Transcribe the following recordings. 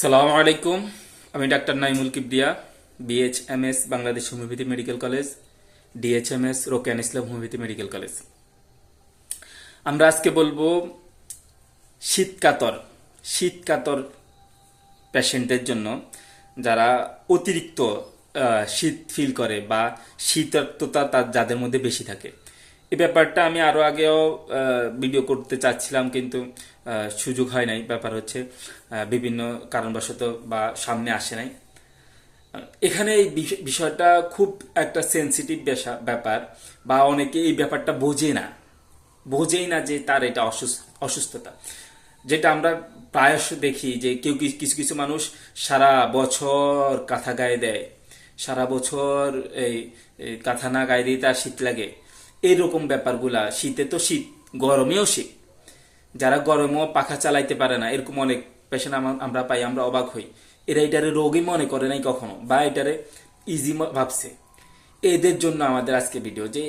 সালামু আলাইকুম। আমি doctor Naimul Kibria BHMS Bangladesh homeopathy medical college DHMS Rokon Islam homeopathy medical college. আমরা আজকে বলব শীতকাতর শীতকাতর পেশেন্টদের জন্য যারা অতিরিক্ত শীত ফিল করে বা শীতার্থতা তার যাদের মধ্যে বেশি থাকে। এই ব্যাপারটা আমি আরও আগেও ভিডিও করতে চাচ্ছিলাম, কিন্তু সুযোগ হয় নাই, ব্যাপার হচ্ছে বিভিন্ন কারণবশত বা সামনে আসে নাই। এখানে এই বিষ- বিষয়টা খুব একটা সেন্সিটিভ ব্যাপার, বা অনেকে এই ব্যাপারটা বোঝে না। বোঝেই না যে তার এটা অসুস্থতা। যেটা আমরা প্রায়শ দেখি যে কেউ কিছু কিছু মানুষ সারা বছর কাঁথা গায়ে দেয়, সারা বছর এই কাঁথা না গায়ে দিয়ে তার শীত লাগে। এইরকম ব্যাপারগুলা, শীতে তো শীত, গরমেও শীত। যারা গরমেও পাখা চালাইতে পারে না, এরকম অনেক পেশেন্ট আমরা পাই, আমরা অবাক হই। এরা এটারে রোগী মনে করে নাই কখনো, বা এটারে ইজি ভাবছে। এদের জন্য আমাদের আজকে ভিডিও যে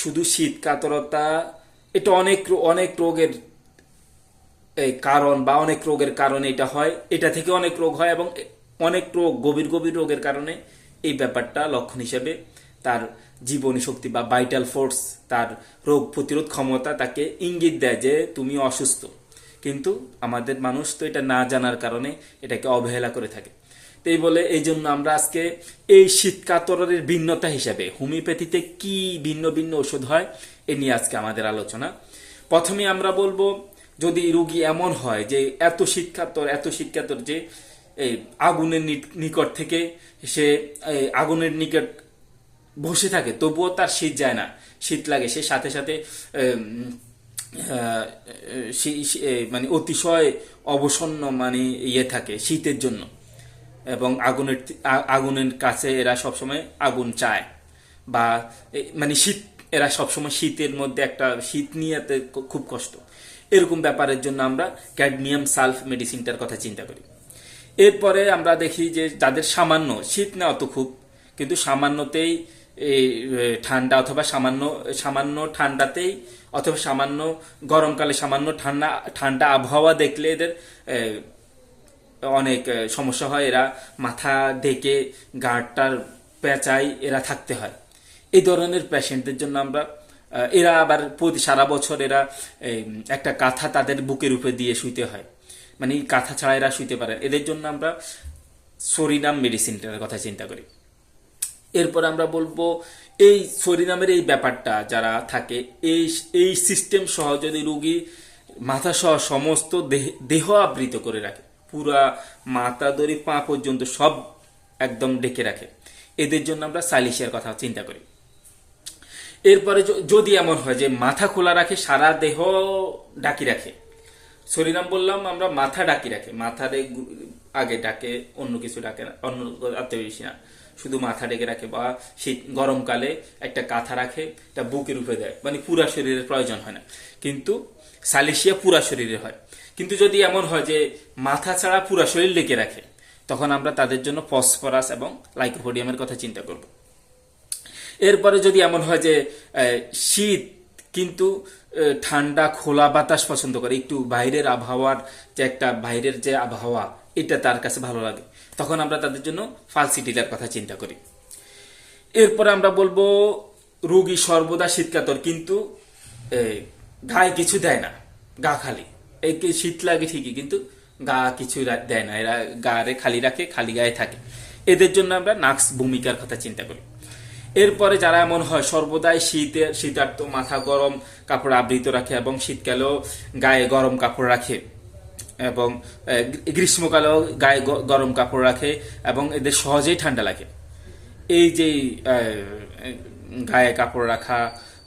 শুধু শীত কাতরতা, এটা অনেক অনেক রোগের কারণ বা অনেক রোগের কারণে এটা হয়। এটা থেকে অনেক রোগ হয় এবং অনেক রোগ, গভীর গভীর রোগের কারণে এই ব্যাপারটা লক্ষণ হিসেবে তার জীবনী শক্তি বা ভাইটাল ফোর্স তার রোগ প্রতিরোধ ক্ষমতা তাকে ইঙ্গিত দেয় যে তুমি অসুস্থ। কিন্তু আমাদের মানুষ তো এটা না জানার কারণে এটাকে অবহেলা করে থাকে। তো এই বলে এই জন্য আমরা আজকে এই শীত কাতরের ভিন্নতা হিসাবে হোমিওপ্যাথিতে কি ভিন্ন ভিন্ন ওষুধ হয়, এ নিয়ে আজকে আমাদের আলোচনা। প্রথমে আমরা বলব, যদি রুগী এমন হয় যে এত শীতকাতর এত শীতকাতর যে, এই আগুনের নিকট থেকে সে আগুনের নিকট বসে থাকে, তবুও তার শীত যায় না। শীত লাগে, সে সাথে সাথে মানে অতিশয় অবসন্ন মানে ইয়ে থাকে শীতের জন্য। এবং আগুনের আগুনের কাছে এরা সবসময় আগুন চায়। বা মানে শীত, এরা সবসময় শীতের মধ্যে একটা শীত নিয়ে খুব কষ্ট। এরকম ব্যাপারের জন্য আমরা ক্যাডমিয়াম সালফ মেডিসিনটার কথা চিন্তা করি। এরপরে আমরা দেখি যে যাদের সামান্য, শীত না অত খুব, কিন্তু সামান্যতেই এই ঠান্ডা অথবা সামান্য সামান্য ঠান্ডাতেই অথবা সামান্য গরমকালে সামান্য ঠান্ডা ঠান্ডা আবহাওয়া দেখলে এদের অনেক সমস্যা হয়। এরা মাথা ডেকে গাঁটটার পেঁচায় এরা থাকতে হয়। এই ধরনের পেশেন্টদের জন্য আমরা এরা আবার প্রতি সারা বছর এরা একটা কাঁথা তাদের বুকের উপরে দিয়ে শুইতে হয়। মানে কাঁথা ছাড়া এরা শুইতে পারে এদের জন্য আমরা সরিনাম মেডিসিনটার কথা চিন্তা করি। এরপর আমরা বলব এই সরিনামের এই ব্যাপারটা যারা থাকে, এই এই সিস্টেম সহ যদি রুগী মাথা সহ সমস্ত দেহ- আবৃত করে রাখে, পুরা মাথা, দড়ি, পা পর্যন্ত সব একদম ডেকে রাখে, এদের জন্য আমরা সাইলিশিয়ার কথা চিন্তা করি। এরপরে যদি এমন হয় যে মাথা খোলা রাখে, সারা দেহ ডাকি রাখে সরিনাম বললাম, আমরা মাথা ডাকি রাখে মাথা রে- আগে ডাকে অন্য কিছু ডাকে না, অন্য বেশি না শুধু মাথা ডেকে রাখে বা শীত, গরমকালে একটা কাঁথা রাখে, এটা বুকের উপরে দেয়। মানে পুরা শরীরের প্রয়োজন হয় না। কিন্তু সালিশিয়া পুরা শরীরে হয়। কিন্তু যদি এমন হয় যে মাথা ছাড়া পুরা শরীর ডেকে রাখে, তখন আমরা তাদের জন্য ফসফরাস এবং লাইকোপোডিয়ামের কথা চিন্তা করব। এরপরে যদি এমন হয় যে শীত কিন্তু ঠান্ডা, খোলা বাতাস পছন্দ করে, একটু বাইরের আবহাওয়ার যে একটা বাইরের যে আবহাওয়া, এটা তার কাছে ভালো লাগে। তখন আমরা তাদের জন্য ফালসিটিলার কথা চিন্তা করি। এরপরে আমরা বলব, রোগী সর্বদা শীতকাতর, কিন্তু গায়ে কিছু দেয় না, গা খালি। এই কি শীত লাগে ঠিকই, কিন্তু গা কিছু দেয় না। এরা গায়ে খালি রাখে, খালি গায়ে থাকে। এদের জন্য আমরা নাক্স ভূমিকার কথা চিন্তা করি। এরপরে যারা এমন হয়, সর্বদাই শীতে, শীতার্থ, মাথা গরম কাপড় আবৃত রাখে এবং শীতকালেও গায়ে গরম কাপড় রাখে। এবং গ্রীষ্মকালেও গায়ে গরম কাপড় রাখে এবং এদের সহজেই ঠান্ডা লাগে। এই যে গায়ে কাপড় রাখা,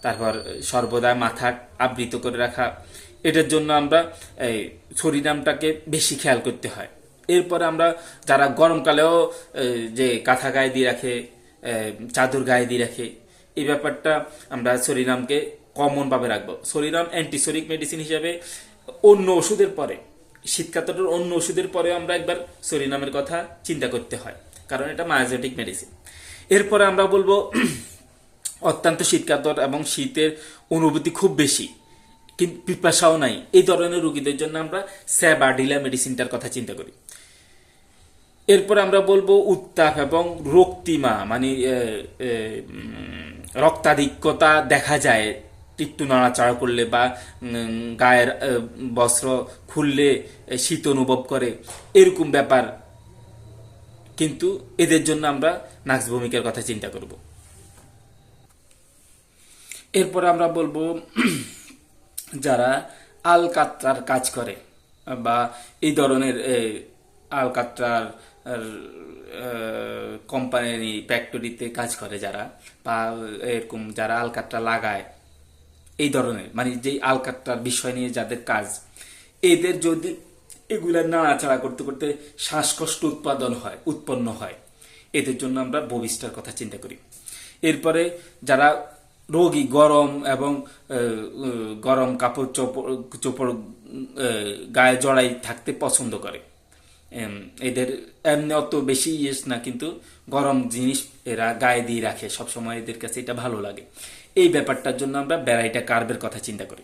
তারপর সর্বদা মাথা আবৃত করে রাখা, এটার জন্য আমরা এই শরীরামটাকে বেশি খেয়াল করতে হয়। এরপরে আমরা যারা গরমকালেও যে কাঁথা গায়ে দিয়ে রাখে চাদর গায়ে দিয়ে রাখে, এই ব্যাপারটা আমরা শরীরামকে কমন ভাবে রাখব। শরীরাম অ্যান্টিসোরিক মেডিসিন হিসাবে অন্য ওষুধের পরে শীতকাতরের অন্য ওষুধের পরে আমরা একবার সরিনামের কথা চিন্তা করতে হয়, কারণ এটা মায়াজেটিক মেডিসিন। এরপরে আমরা বলব অত্যন্ত শীতকাতর এবং শীতের অনুভূতি খুব বেশি, কিন্তু পিপাসাও নাই। এই ধরনের রোগীদের জন্য আমরা স্যাবাডিলা মেডিসিনটার কথা চিন্তা করি। এরপর আমরা বলব উত্তাপ এবং রক্তিমা মানে রক্তাধিক্যতা দেখা যায় একটু নাড়াচাড়া করলে বা গায়ের বস্ত্র খুললে শীত অনুভব করে এরকম ব্যাপার। কিন্তু এদের জন্য আমরা নাক্স ভূমিকার কথা চিন্তা করব। এরপর আমরা বলব যারা আলকাত্রার কাজ করে বা এই ধরনের এ, আলকাত্রার কোম্পানি ফ্যাক্টরিতে কাজ করে যারা বা এরকম যারা আলকাত্রা লাগায় এই ধরনের মানে যে আলকাত্রার বিষয় নিয়ে যাদের কাজ। এদের যদি এগুলা নাড়াচাড়া করতে করতে শ্বাসকষ্ট উৎপাদন হয়, উৎপন্ন হয়, এদের জন্য আমরা ববিস্টার কথা চিন্তা করি। এরপরে যারা রোগী, গরম এবং গরম কাপড় চোপড় চোপড় গায়ে জড়াই থাকতে পছন্দ করে। এদের এমনি অত বেশি ইয়েস না, কিন্তু গরম জিনিস এরা গায়ে দিয়ে রাখে, সবসময় এদের কাছে এটা ভালো লাগে। এই ব্যাপারটার জন্য আমরা বেড়াইটা কার্বের কথা চিন্তা করি।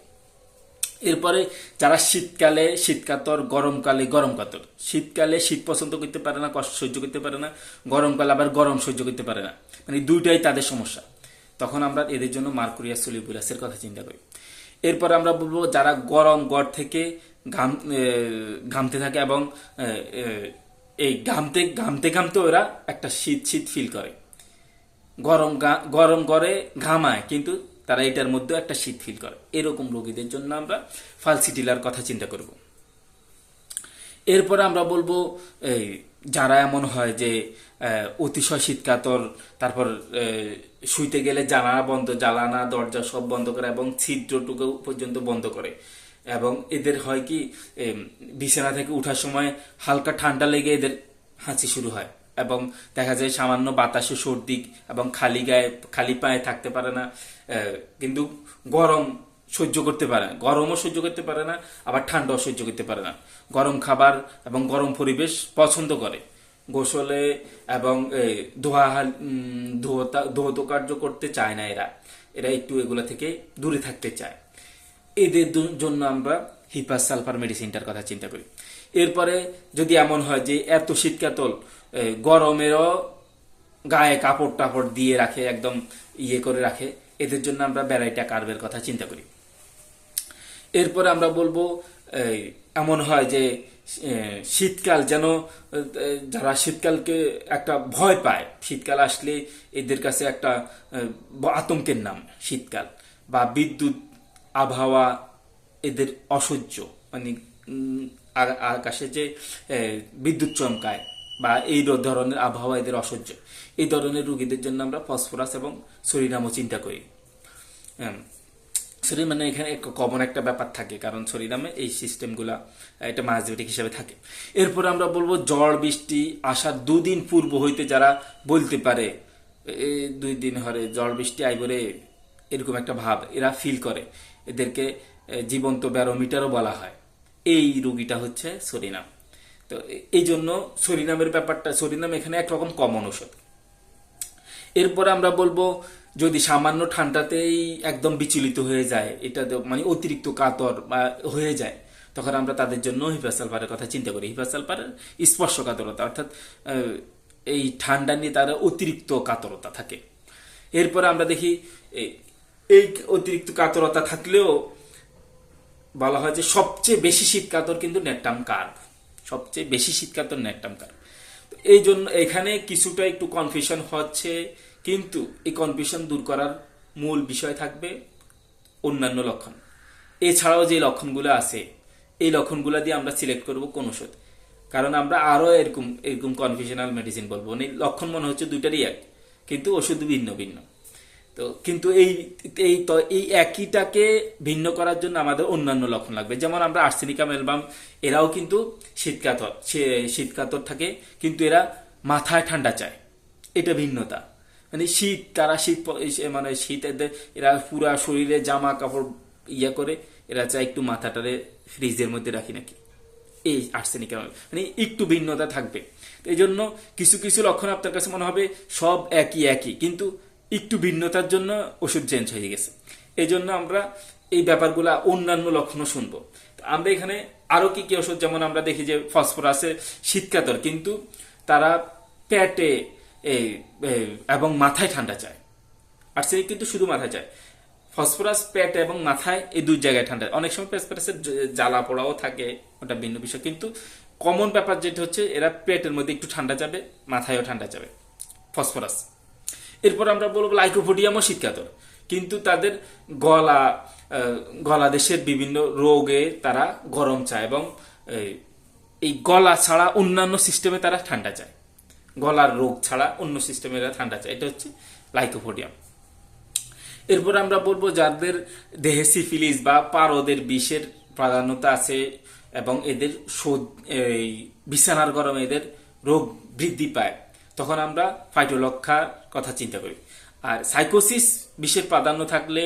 এরপরে যারা শীতকালে, শীতকাতর, গরমকালে গরম কাতর শীতকালে শীত পছন্দ করতে পারে না, কষ্ট সহ্য করতে পারে না, গরমকালে আবার গরম সহ্য করতে পারে না। মানে দুইটাই তাদের সমস্যা। তখন আমরা এদের জন্য মার্কুরিয়া সলিবুলাসের কথা চিন্তা করি। এরপর আমরা বলব যারা গরম গড় থেকে ঘাম ঘামতে থাকে এবং এই ঘামতে ঘামতে ঘামতে ওরা একটা শীত শীত ফিল করে। গরম গরম করে ঘামায়, কিন্তু তারা এটার মধ্যে একটা শীত ফিল করে। এরকম রোগীদের জন্য আমরা ফালসিটিলার কথা চিন্তা করব। এরপরে আমরা বলব, এই যারা এমন হয় যে অতিশয় শীতকাতর, তারপর শুইতে গেলে জানালা বন্ধ, জ্বালানা, দরজা সব বন্ধ করে এবং ছিদ্রটুকু পর্যন্ত বন্ধ করে। এবং এদের হয় কি বিছানা থেকে উঠার সময় হালকা ঠান্ডা লেগে এদের হাঁচি শুরু হয়। এবং দেখা যায় সামান্য বাতাসে সর্দি এবং খালি গায়ে, খালি পায়ে থাকতে পারে না কিন্তু গরম সহ্য করতে পারে না। গরমও সহ্য করতে পারে না, আবার ঠান্ডাও সহ্য করতে পারে না। গরম খাবার এবং গরম পরিবেশ পছন্দ করে। গোসলে এবং ধোয়া ধোতা- ধৌত কার্য করতে চায় না এরা। এরা একটু এগুলো থেকে দূরে থাকতে চায়। এদের জন্য আমরা হিপাস সালফার মেডিসিনটার কথা চিন্তা করি। এরপরে যদি এমন হয় যে এত শীতকাতল গরমেরও গায়ে কাপড় টাপড় দিয়ে রাখে, একদম ইয়ে করে রাখে, এদের জন্য আমরা বেড়াইটা কার্বের কথা চিন্তা করি। এরপরে আমরা বলব এমন হয় যে শীতকাল যেন যারা শীতকালকে একটা ভয় পায়, শীতকাল আসলে এদের কাছে একটা আতঙ্কের নাম শীতকাল বা বিদ্যুৎ আবহাওয়া এদের অসহ্য মানে আকাশে যে বিদ্যুৎ চমকায় বা এই ধরনের আবহাওয়া এদের অসহ্য। এই ধরনের রুগীদের জন্য আমরা ফসফরাস এবং সরিনামও চিন্তা করি। শরীর মানে এখানে কমন একটা ব্যাপার থাকে, কারণ শরীরামে এই সিস্টেমগুলা এটা মারাজেটিক হিসাবে থাকে। এরপর আমরা বলব ঝড় বৃষ্টি, আসার দুদিন পূর্ব হইতে যারা বলতে পারে দুই দিন হরে ঝড় বৃষ্টি আইবরে এরকম একটা ভাব, এরা ফিল করে। এদেরকে জীবন্ত ব্যারোমিটারও বলা হয়। এই রুগীটা হচ্ছে সরিনাম তো এই জন্য সরিনামের ব্যাপারটা, সরিনাম এখানে একরকম কমন ওষুধ এরপরে আমরা বলব, যদি সামান্য ঠান্ডাতেই একদম বিচলিত হয়ে যায়, এটা মানে অতিরিক্ত কাতর বা হয়ে যায়, তখন আমরা তাদের জন্য হিপাসালফারের কথা চিন্তা করি। হিপাসালফারের স্পর্শ কাতরতা, অর্থাৎ এই ঠান্ডা নিয়ে তার অতিরিক্ত কাতরতা থাকে। এরপরে আমরা দেখি এই অতিরিক্ত কাতরতা থাকলেও বলা হয় যে সবচেয়ে বেশি শীত কাতর কিন্তু নেটটাম কার্ভ সবচেয়ে বেশি শীত কাতর নেটটাম কার্ভ এই জন্য এখানে কিছুটা একটু কনফিউশন হচ্ছে, কিন্তু এই কনফিউশন দূর করার মূল বিষয় থাকবে অন্যান্য লক্ষণ। এছাড়াও যে লক্ষণগুলো আছে, এই লক্ষণগুলো দিয়ে আমরা সিলেক্ট করব কোন ওষুধ। কারণ আমরা আরও এরকম এরকম কনফিউশনাল মেডিসিন বলব। মানে লক্ষণ মনে হচ্ছে দুইটারই এক, কিন্তু ওষুধ ভিন্ন ভিন্ন। তো কিন্তু এই এই তো, এই একইটাকে ভিন্ন করার জন্য আমাদের অন্যান্য লক্ষণ লাগবে। যেমন আমরা আর্সেনিকাম অ্যালবাম, এরাও কিন্তু শীতকাতর শীতকাতর থাকে, কিন্তু এরা মাথায় ঠান্ডা চায়। এটা ভিন্নতা। মানে শীত, তারা শীত মানে শীত এরা পুরা শরীরে জামা কাপড় ইয়া করে, এরা চায় একটু মাথাটারে ফ্রিজের মধ্যে রাখি নাকি। এই আর্সেনিক মানে একটু ভিন্নতা থাকবে। এই জন্য কিছু কিছু লক্ষণ আপনার কাছে মনে হবে, সব একই একই। কিন্তু একটু ভিন্নতার জন্য ওষুধ চেঞ্জ হয়ে গেছে। এই জন্য আমরা এই ব্যাপারগুলা অন্যান্য লক্ষণও শুনব। আমরা এখানে আরও কি কি ওষুধ, যেমন আমরা দেখি যে ফসফরাসের শীতকাতর, কিন্তু তারা পেটে এবং মাথায় ঠান্ডা চায়। আর্সেনিক কিন্তু শুধু মাথায় চায়। ফসফরাস পেট এবং মাথায় এই দুই জায়গায় ঠান্ডা অনেক সময় ফসফরাসের জ্বালা পোড়াও থাকে, ওটা ভিন্ন বিষয়। কিন্তু কমন ব্যাপার যেটা হচ্ছে, এরা পেটের মধ্যে একটু ঠান্ডা যাবে মাথায়ও ঠান্ডা যাবে ফসফরাস। এরপর আমরা বলব লাইকোপোডিয়ামও শীতকাতর। কিন্তু তাদের গলা গলা দেশের বিভিন্ন রোগে তারা গরম চায় এবং এই, গলা ছাড়া অন্যান্য সিস্টেমে তারা ঠান্ডা চায়। গলার রোগ ছাড়া অন্য সিস্টেমে এরা ঠান্ডা চায়। এটা হচ্ছে লাইকোপোডিয়াম। এরপর আমরা বলব যাদের দেহে সিফিলিস বা পারদের বিষের প্রাধান্যতা আছে এবং এদের এই বিছানার গরমে এদের রোগ বৃদ্ধি পায়। তখন আমরা ফাইটোলক্ষার কথা চিন্তা করি। আর সাইকোসিস বিশেষ প্রাধান্য থাকলে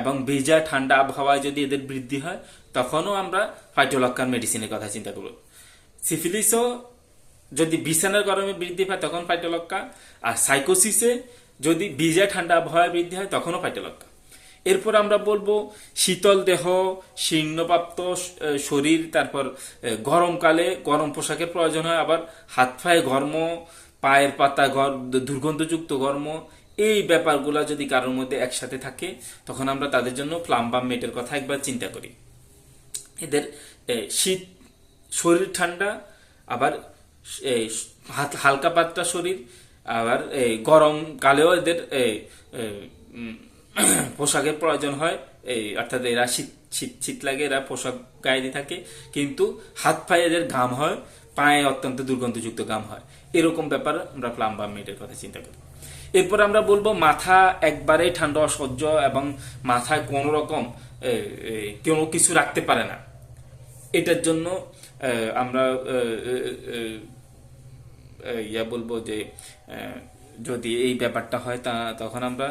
এবং ভেজা ঠান্ডা আবহাওয়ায় যদি এদের বৃদ্ধি হয়, তখনও আমরা ফাইটোলক্ষার মেডিসিনের কথা চিন্তা করব। সিফিলিসও যদি বিছানার গরমে বৃদ্ধি পায়, তখন ফাইটোলক্ষা আর সাইকোসিসে যদি বিজা ঠান্ডা আবহাওয়া বৃদ্ধি হয়, তখনও ফাইটোলক্কা এরপর আমরা বলব শীতল দেহ, শীর্ণপ্রাপ্ত শরীর, তারপর গরমকালে গরম পোশাকের প্রয়োজন হয়, আবার হাত পায়ে ঘর্ম পায়ের পাতা দুর্গন্ধযুক্ত গর্ম এই ব্যাপারগুলো যদি কারোর মধ্যে একসাথে থাকে, তখন আমরা তাদের জন্য প্লাম্বাম মেটের কথা একবার চিন্তা করি। এদের শীত, শরীর ঠান্ডা, আবার হালকা পাতলা শরীর, আবার গরম কালেও এদের পোশাকের প্রয়োজন হয়। এই অর্থাৎ এরা শীত শীত শীত লাগে, এরা পোশাক গায়ে থাকে। কিন্তু হাত পায়ে এদের ঘাম হয় পায়ে অত্যন্ত দুর্গন্ধযুক্ত ঘাম হয়। এরকম ব্যাপার আমরা প্লাম্বার মেটের কথা চিন্তা করি। এরপর আমরা বলব মাথা একবারে ঠান্ডা, অসহ্য এবং মাথায় কোনো রকম কোনো কিছু রাখতে পারে না। এটার জন্য আমরা ইয়া বলব যে যদি এই ব্যাপারটা হয় তা, তখন আমরা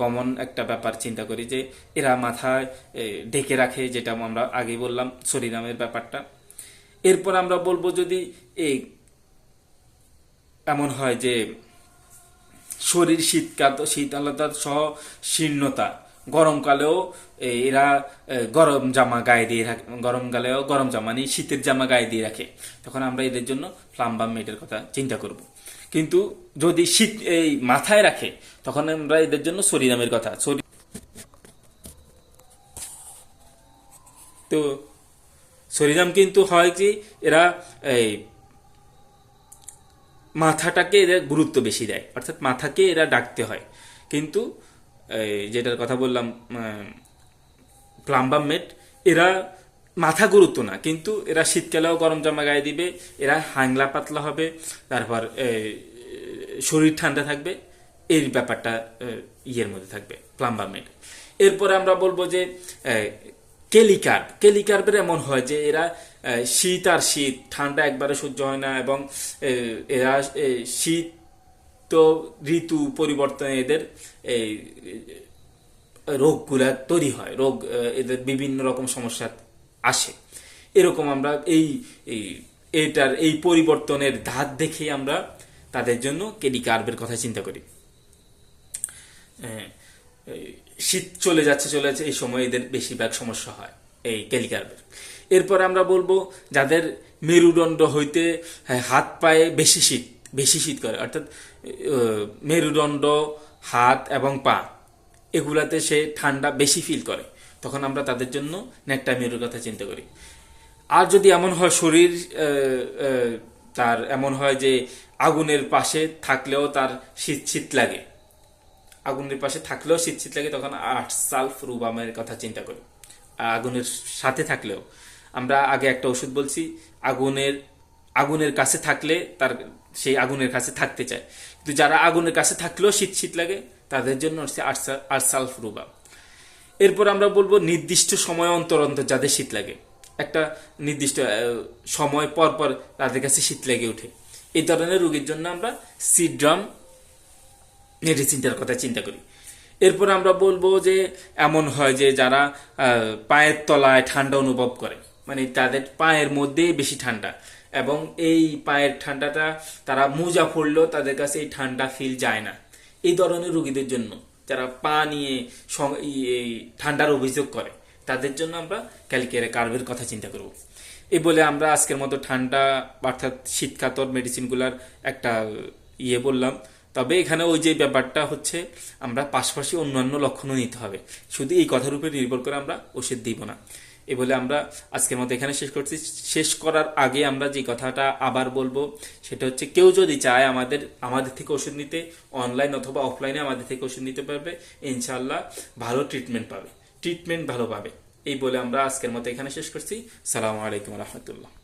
কমন একটা ব্যাপার চিন্তা করি যে, এরা মাথায় ঢেকে রাখে, যেটা আমরা আগে বললাম শরীরামের ব্যাপারটা। এরপর আমরা বলব যদি এই এমন হয় যে শরীর শীতকাল, শীতালতা সহ শীর্ণতা, গরমকালেও এরা গরম জামা গায়ে দিয়ে রাখে, গরমকালেও গরম জামা নেই শীতের জামা গায়ে দিয়ে রাখে। তখন আমরা এদের জন্য প্লাম্বাম মেটের কথা চিন্তা করব। কিন্তু যদি শীত এই মাথায় রাখে, তখন আমরা এদের জন্য সরিনামের কথা। সরি তো সরিনাম কিন্তু হয় যে এরা এই মাথাটাকে এরা গুরুত্ব বেশি দেয়। অর্থাৎ মাথাকে এরা ডাকতে হয়। কিন্তু যেটার কথা বললাম প্লাম্বাম মেট, এরা মাথা গুরুত্ব না। কিন্তু এরা শীতকালেও গরম জামা গায়ে দিবে, এরা হাংলা পাতলা হবে, তারপর শরীর ঠান্ডা থাকবে এই ব্যাপারটা ইয়ের মধ্যে থাকবে প্লাম্বাম মেট। এরপরে আমরা বলব যে কেলিকার্প। কেলিকার্পের এমন হয় যে এরা শীত আর শীত, ঠান্ডা একবারে সহ্য হয় না এবং এরা শীত তো ঋতু পরিবর্তনে এদের এই রোগগুলা তৈরি হয়, রোগ এদের বিভিন্ন রকম সমস্যা আসে। এরকম আমরা এই এটার এই পরিবর্তনের ধাত দেখেই আমরা তাদের জন্য কেলিকার্পের কথা চিন্তা করি। শীত চলে যাচ্ছে চলে যাচ্ছে এই সময় এদের বেশিরভাগ সমস্যা হয় এই ক্যালিকার্পের। এরপর আমরা বলব যাদের মেরুদণ্ড হইতে হ্যাঁ, হাত পায়ে বেশি শীত বেশি শীত করে অর্থাৎ মেরুদণ্ড হাত এবং পা এগুলাতে সে ঠান্ডা বেশি ফিল করে তখন আমরা তাদের জন্য মেরুর কথা চিন্তা করি। আর যদি এমন হয় শরীর তার এমন হয় যে আগুনের পাশে থাকলেও তার শীত শীত লাগে আগুনের পাশে থাকলেও শীত শীত লাগে, তখন আট সালফ রুবামের কথা চিন্তা করি। আগুনের সাথে থাকলেও। আমরা আগে একটা ওষুধ বলছি, আগুনের আগুনের কাছে থাকলে তার, সেই আগুনের কাছে থাকতে চায়। কিন্তু যারা আগুনের কাছে থাকলেও শীত শীত লাগে, তাদের জন্য হচ্ছে আট সালফ রুবাম। এরপর আমরা বলব নির্দিষ্ট সময় অন্তর অন্তর যাদের শীত লাগে। একটা নির্দিষ্ট সময় পর পর তাদের কাছে শীত লেগে ওঠে। এই ধরনের রোগীর জন্য আমরা সিড্রাম মেডিসিনটার কথা চিন্তা করি। এরপর আমরা বলব যে, এমন হয় যে যারা পায়ের তলায় ঠান্ডা অনুভব করে। মানে তাদের পায়ের মধ্যেই বেশি ঠান্ডা। এবং এই পায়ের ঠান্ডাটা, তারা মোজা পড়লেও তাদের কাছে এই ঠান্ডা ফিল যায় না। এই ধরনের রুগীদের জন্য, যারা পা নিয়ে এই ঠান্ডার অভিযোগ করে, তাদের জন্য আমরা ক্যালকের কার্ভের কথা চিন্তা করব। এই বলে আমরা আজকের মতো ঠান্ডা, অর্থাৎ শীতকাতর মেডিসিনগুলার একটা ইয়ে বললাম। তবে এখানে ওই যে ব্যাপারটা হচ্ছে, আমরা পাশাপাশি অন্যান্য লক্ষণও নিতে হবে। শুধু এই কথার উপর নির্ভর করে আমরা ওষুধ দিব না। এ বলে আমরা আজকের মতো এখানে শেষ করছি। শেষ করার আগে আমরা যে কথাটা আবার বলব, সেটা হচ্ছে কেউ যদি চায় আমাদের আমাদের থেকে ওষুধ নিতে, অনলাইন অথবা অফলাইনে আমাদের থেকে ওষুধ নিতে পারবে ইনশাল্লাহ ভালো ট্রিটমেন্ট পাবে। ট্রিটমেন্ট ভালো পাবে। এই বলে আমরা আজকের মতো এখানে শেষ করছি। সালামু আলাইকুম রহমতুল্লাহ।